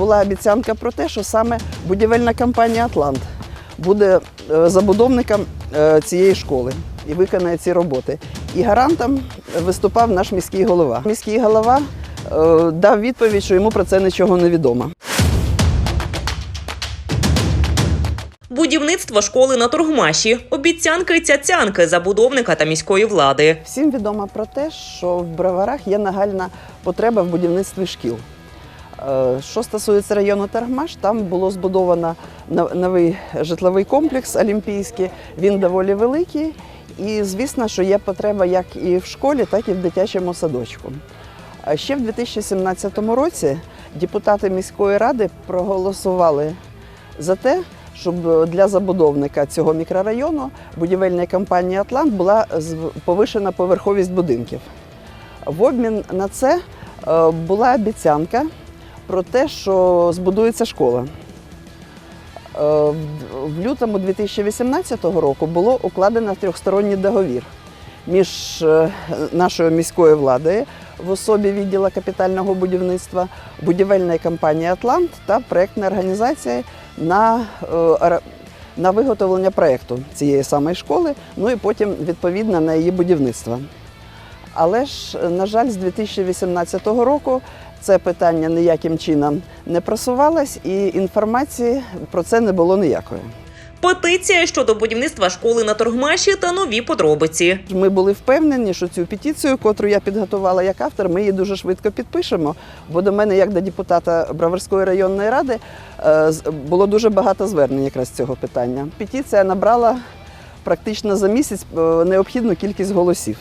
була обіцянка про те, що саме будівельна компанія Атлант буде е, забудовником е, цієї школи і виконає ці роботи. І гарантом виступав наш міський голова. Міський голова е, дав відповідь, що йому про це нічого не відомо. Будівництво школи на Торгмаші, обіцянки й цяцянки забудовника та міської влади. Всім відомо про те, що в Броварах є нагальна потреба в будівництві шкіл. Е, Що стосується району Таргмаш, там було збудовано новий житловий комплекс олімпійський. Він доволі великий. І звісно, що є потреба як і в школі, так і в дитячому садочку. Ще в 2017 році депутати міської ради проголосували за те, щоб для забудовника цього мікрорайону будівельної компанії Атлант була повишена поверховість будинків. В обмін на це е, була обіцянка про те, що збудується школа. Е, в- лютому 2018 року було укладено трьохсторонній договір між е, нашою міською владою в особі відділу капітального будівництва, будівельної компанії Атлант та проєктної організації на, е, на виготовлення проєкту цієї самої школи, ну і потім відповідно на її будівництво. Але ж, на жаль, з 2018 року це питання ніяким чином не просувалось, і інформації про це не було ніякої. Петиція щодо будівництва школи на Торгмаші та нові подробиці. Ми були впевнені, що цю петицію, котру я підготувала як автор, ми її дуже швидко підпишемо. Бо до мене, як до депутата Броварської районної ради, е, було дуже багато звернень якраз з цього питання. Петиція набрала практично за місяць е, необхідну кількість голосів.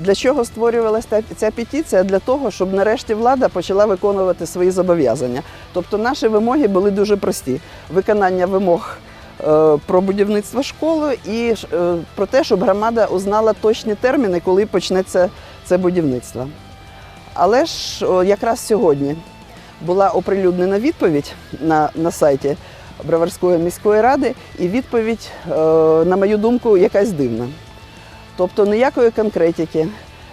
Для чого створювалася ця петиція? Для того, щоб нарешті влада почала виконувати свої зобов'язання. Тобто наші вимоги були дуже прості: виконання вимог е, про будівництво школи і е, про те, щоб громада узнала точні терміни, коли почнеться це будівництво. Але ж якраз сьогодні була оприлюднена відповідь на, на сайті Броварської міської ради, і відповідь, е, на мою думку, якась дивна. Тобто ніякої конкретики,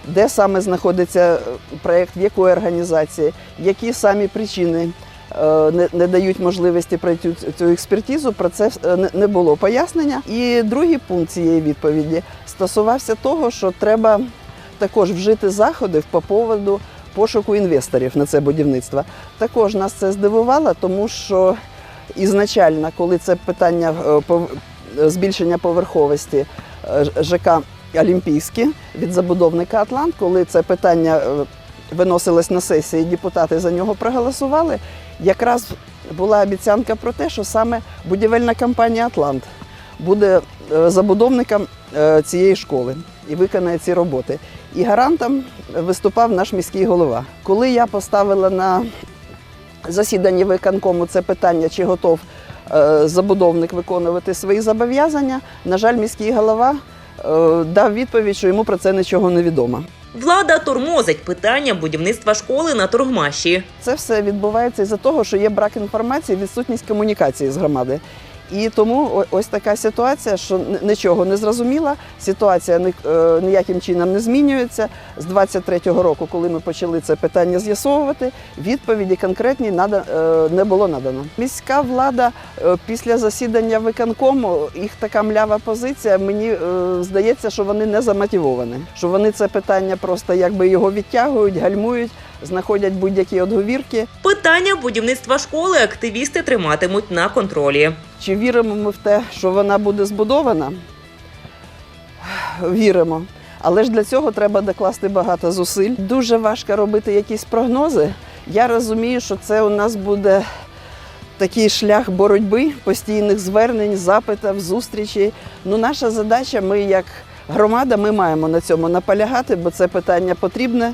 де саме знаходиться е, проєкт, в якої організації, які самі причини е, не, дають можливості пройти цю- експертизу, про це е, не- було пояснення. І другий пункт цієї відповіді стосувався того, що треба також вжити заходів по поводу пошуку інвесторів на це будівництво. Також нас це здивувало, тому що ізначально, коли це питання збільшення поверховості ЖК Олімпійське від забудовника Атлант, коли це питання е, виносилось на сесії, депутати за нього проголосували. Якраз була обіцянка про те, що саме будівельна компанія Атлант буде е, забудовником е, цієї школи і виконає ці роботи. І гарантом виступав наш міський голова. Коли я поставила на засіданні виконкому це питання, чи готов забудовник виконувати свої зобов'язання, на жаль, міський голова дав відповідь, що йому про це нічого не відомо. Влада тормозить питання будівництва школи на Торгмаші. Це все відбувається із-за того, що є брак інформації, відсутність комунікації з громади. І тому ось така ситуація, що нічого не зрозуміла, ситуація е, ніяким чином не змінюється. З 23-го року, коли ми почали це питання з'ясовувати, відповіді конкретні е, не було надано. Міська влада е, після засідання виконкому, їх така млява позиція, мені здається, що вони не замотивовані, що вони це питання просто якби його відтягують, гальмують, знаходять будь-які одговірки. Питання будівництва школи активісти триматимуть на контролі. Чи віримо ми в те, що вона буде збудована? Віримо. Але ж для цього треба докласти багато зусиль. Дуже важко робити якісь прогнози. Я розумію, що це у нас буде такий шлях боротьби, постійних звернень, запитів, зустрічей. Ну, наша задача, ми як громада, ми маємо на цьому наполягати, бо це питання потрібне.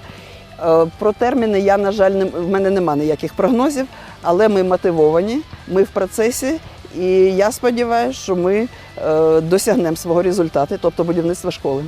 Е, Про терміни я, на жаль, не, в мене немає ніяких прогнозів, але ми мотивовані, ми в процесі, і я сподіваюся, що ми е, досягнемо свого результату, тобто будівництва школи.